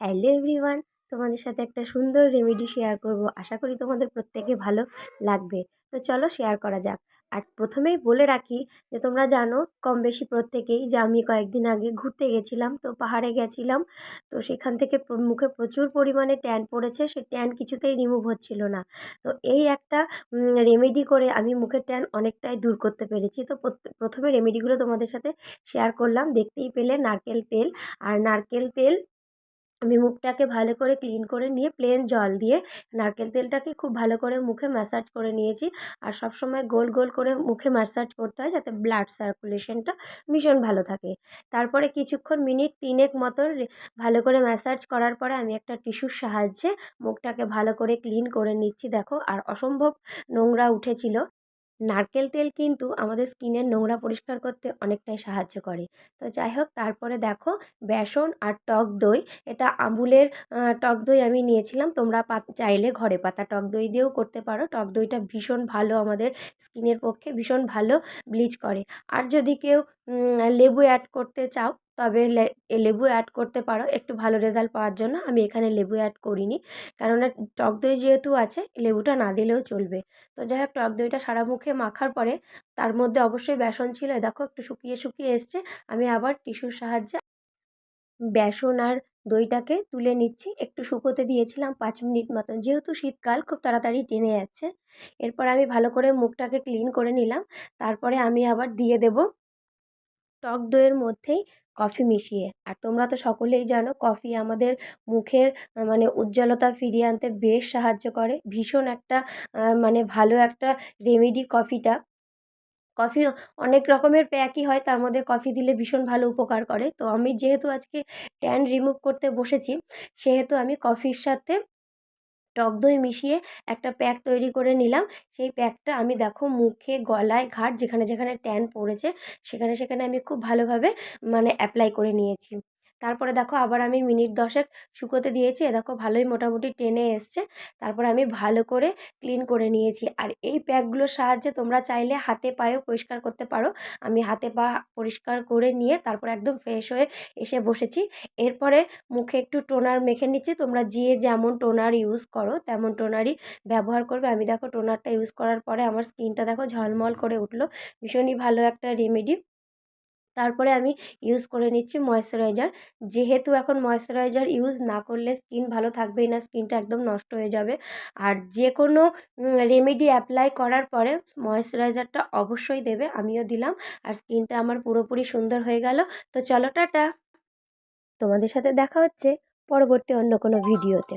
Hello everyone, তোমাদের সাথে একটা সুন্দর রেমেডি শেয়ার করব। আশা করি তোমাদের প্রত্যেকে ভালো লাগবে। তো চলো শেয়ার করা যাক। আর প্রথমেই বলে রাখি যে তোমরা জানো কম বেশি প্রত্যেকেই যে আমি কয়েকদিন আগে ঘুরতে গেছিলাম, তো পাহাড়ে গেছিলাম, তো সেখান থেকে মুখে প্রচুর পরিমাণে ট্যান পড়েছে, সে ট্যান কিছুতেই রিমুভ হচ্ছিল না। তো এই একটা রেমেডি করে আমি মুখের ট্যান অনেকটাই দূর করতে পেরেছি। তো প্রথমে রেমেডিগুলো তোমাদের সাথে শেয়ার করলাম। দেখতেই পেলে নারকেল তেল, আর নারকেল তেল আমি মুখটাকে ভালো করে ক্লিন করে নিয়ে প্লেন জল দিয়ে নারকেল তেলটাকে খুব ভালো করে মুখে ম্যাসাজ করে নিয়েছি। আর সব সময় গোল গোল করে মুখে ম্যাসাজ করতে হয় যাতে ব্লাড সার্কুলেশনটা ভীষণ ভালো থাকে। তারপরে কিছুক্ষণ মিনিট তিনেক মতো ভালো করে ম্যাসাজ করার পরে আমি একটা টিস্যুর সাহায্যে মুখটাকে ভালো করে ক্লিন করে নিচ্ছি। দেখো, আর অসম্ভব নোংরা উঠেছিল। নারকেল তেল কিন্তু আমাদের স্কিনের নোংরা পরিষ্কার করতে অনেকটাই সাহায্য করে। তো যাই হোক, তারপরে দেখো, বেসন আর টক দই, এটা আমুলের টক দই আমি নিয়েছিলাম। তোমরা চাইলে ঘরে পাতা টক দই দিয়েও করতে পারো। টক দইটা ভীষণ ভালো আমাদের স্কিনের পক্ষে, ভীষণ ভালো ব্লিচ করে। আর যদি কেউ লেবু অ্যাড করতে চাও তবে লেবু অ্যাড করতে পারো। একটু ভালো রেজাল্ট পাওয়ার জন্য আমি এখানে লেবু অ্যাড করিনি। কেননা টক দই যেহেতু আছে, লেবুটা না দিলেও চলবে। তো যাই হোক, টক দইটা সারা মুখে মাখার পরে তার মধ্যে অবশ্যই বেসন ছিল। দেখো, একটু শুকিয়ে শুকিয়ে এসছে। আমি আবার টিস্যুর সাহায্যে বেসন আর দইটাকে তুলে নিচ্ছি। একটু শুকোতে দিয়েছিলাম পাঁচ মিনিট মতন। যেহেতু শীতকাল, খুব তাড়াতাড়ি টেনে যাচ্ছে। এরপর আমি ভালো করে মুখটাকে ক্লিন করে নিলাম। তারপরে আমি আবার দিয়ে দেব টক দইয়ের মধ্যেই কফি মিশিয়ে। আর তোমরা তো সকলেই জানো, কফি আমাদের মুখের মানে উজ্জ্বলতা ফিরিয়ে আনতে বেশ সাহায্য করে। ভীষণ একটা মানে ভালো একটা রেমেডি কফিটা। কফি অনেক রকমের প্যাকই হয়, তার মধ্যে কফি দিলে ভীষণ ভালো উপকার করে। তো আমি যেহেতু আজকে ট্যান রিমুভ করতে বসেছি, সেহেতু আমি কফির সাথে টক দই মিশিয়ে একটা প্যাক তৈরি করে নিলাম। সেই প্যাকটা আমি দেখো মুখে, গলায় ঘাট যেখানে যেখানে ট্যান পড়েছে, সেখানে সেখানে আমি খুব ভালোভাবে মানে অ্যাপ্লাই করে নিয়েছি। তারপরে দেখো আবার আমি মিনিট দশেক শুকোতে দিয়েছি। এ দেখো ভালোই মোটামুটি টেনে এসছে। তারপরে আমি ভালো করে ক্লিন করে নিয়েছি। আর এই প্যাকগুলোর সাহায্যে তোমরা চাইলে হাতে পায়েও পরিষ্কার করতে পারো। আমি হাতে পা পরিষ্কার করে নিয়ে তারপর একদম ফ্রেশ হয়ে এসে বসেছি। এরপরে মুখে একটু টোনার মেখে নিচ্ছি। তোমরা যে যেমন টোনার ইউজ করো, তেমন টোনারই ব্যবহার করবে। আমি দেখো টোনারটা ইউজ করার পরে আমার স্কিনটা দেখো ঝলমল করে উঠল। ভীষণই ভালো একটা রেমেডি। তারপরে আমি ইউজ করে নিচ্ছি ময়েশ্চারাইজার যেহেতু এখন ময়েশ্চারাইজার ইউজ না করলে স্কিন ভালো থাকবেই না স্কিনটা একদম নষ্ট হয়ে যাবে। আর যে কোনো রেমেডি অ্যাপ্লাই করার পরে ময়েশ্চারাইজারটা অবশ্যই দেবে, আমিও দিলাম। আর স্কিনটা আমার পুরোপুরি সুন্দর হয়ে গেল। তো চলো, টাটা। তোমাদের সাথে দেখা হচ্ছে পরবর্তী অন্য কোনো ভিডিওতে